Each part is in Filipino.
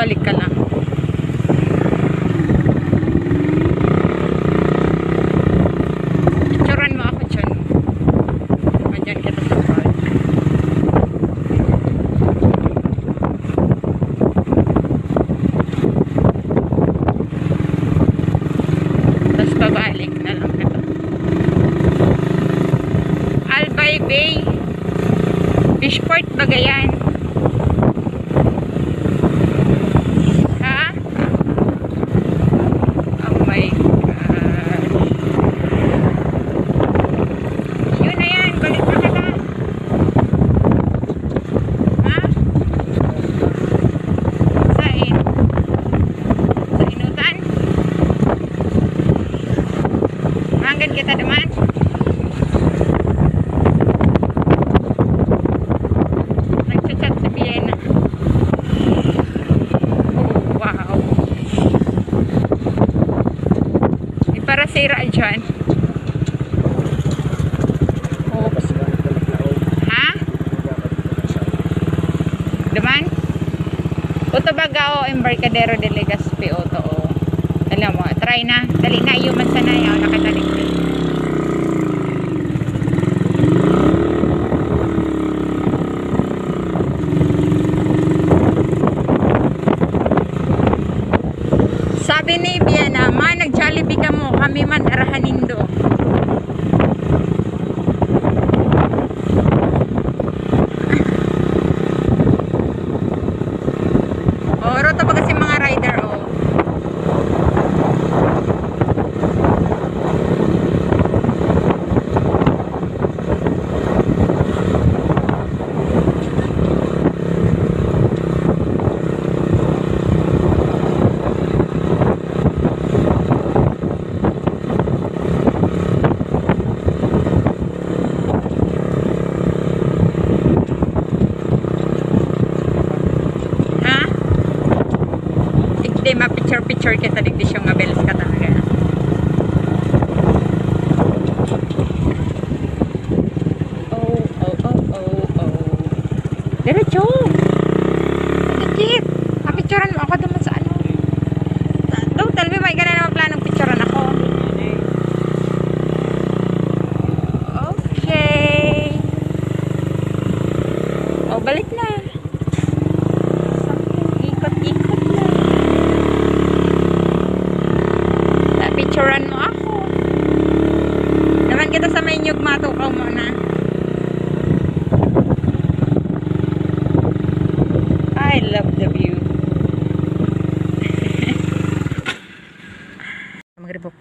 balik ka lang. Picturean mo ako dyan. Andyan kita sa park. Tapos babalik na lang kita. Albay Bay. Fishport Bagayan. Embarcadero de Legazpi o. Alam mo, try na. Dali na iyo man sanay o nakatalik. Sabi ni Biana, ma nag-jollibee ka mo, kami man arahanindo. Ma-picture-picture kita digdi siya nga beles ka talaga. Oh, oh, oh, oh, oh. Diretso! Dikit! Pa-picturean mo ako naman sa ano. Daw, talbi may gana naman planong picturean ako. Okay. Oh, balik na. Ikot-ikot na. Picturean mo ako. Naman kita sa may nyug matukaw mo na. I love the view. Magribok.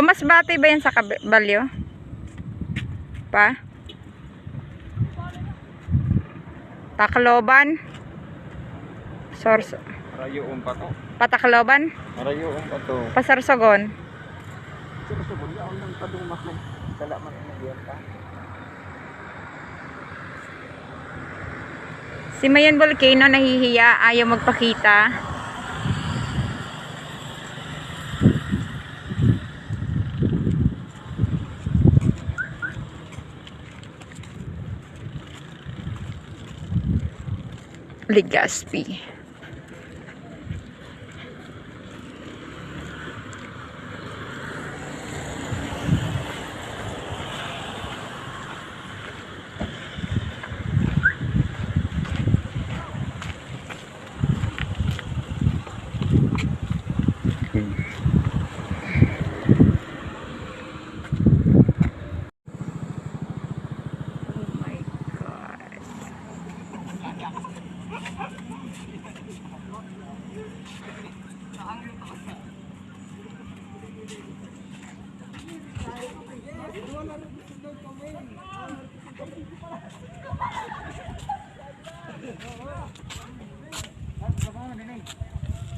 Pamasbati ba yan sa kabalyo? Pa? Tacloban? Sorso. Marayo um pa to. Patacloban? Marayo um pa to. Pasarsogon? Sino sa bulya ang nang padumak na. Salamat na diyan ka. Si Mayan Volcano nahihiya, ayaw magpakita. Legazpi.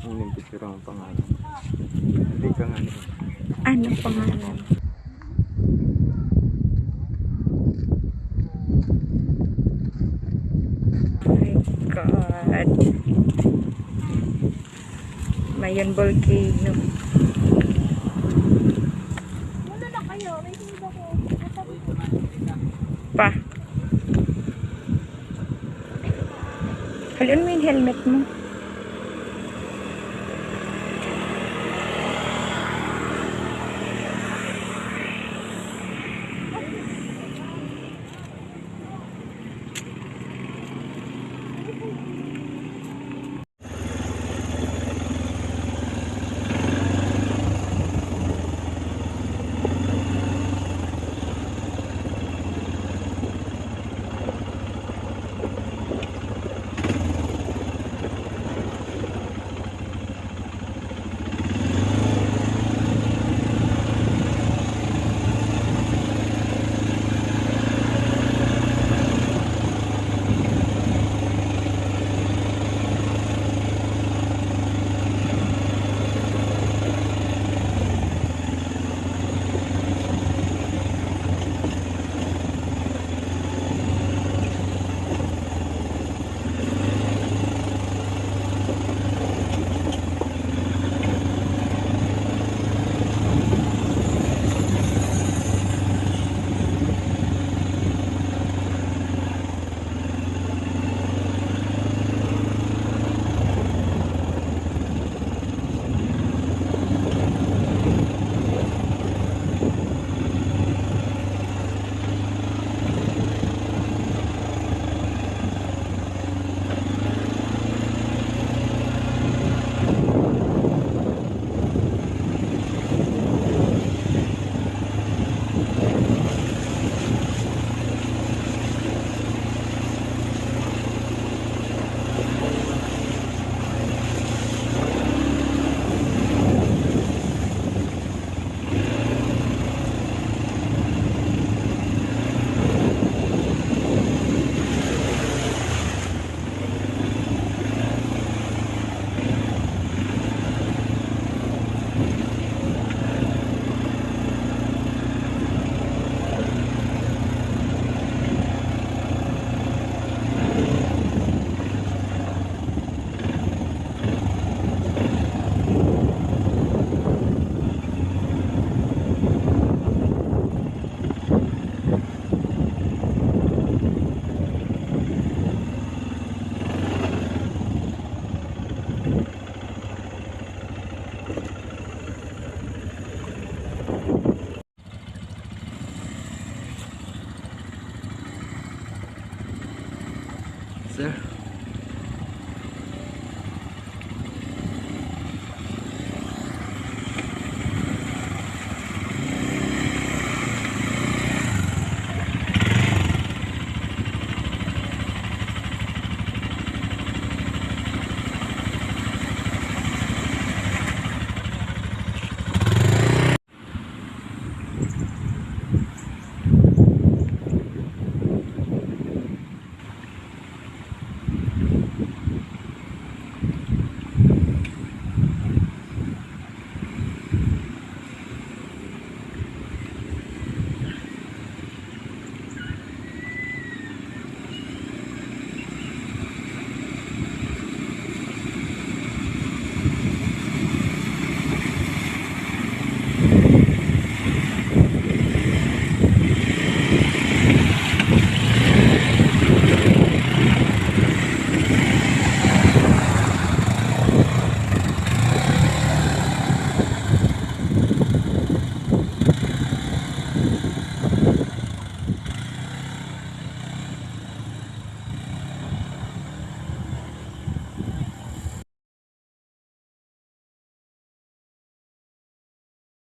Ang yung picture ang pangalan. Hindi ka nga. Ano pangalan? Mayon volcano. Muna na kayo, may sunod ako. Pa. Halun mo yung helmet mo.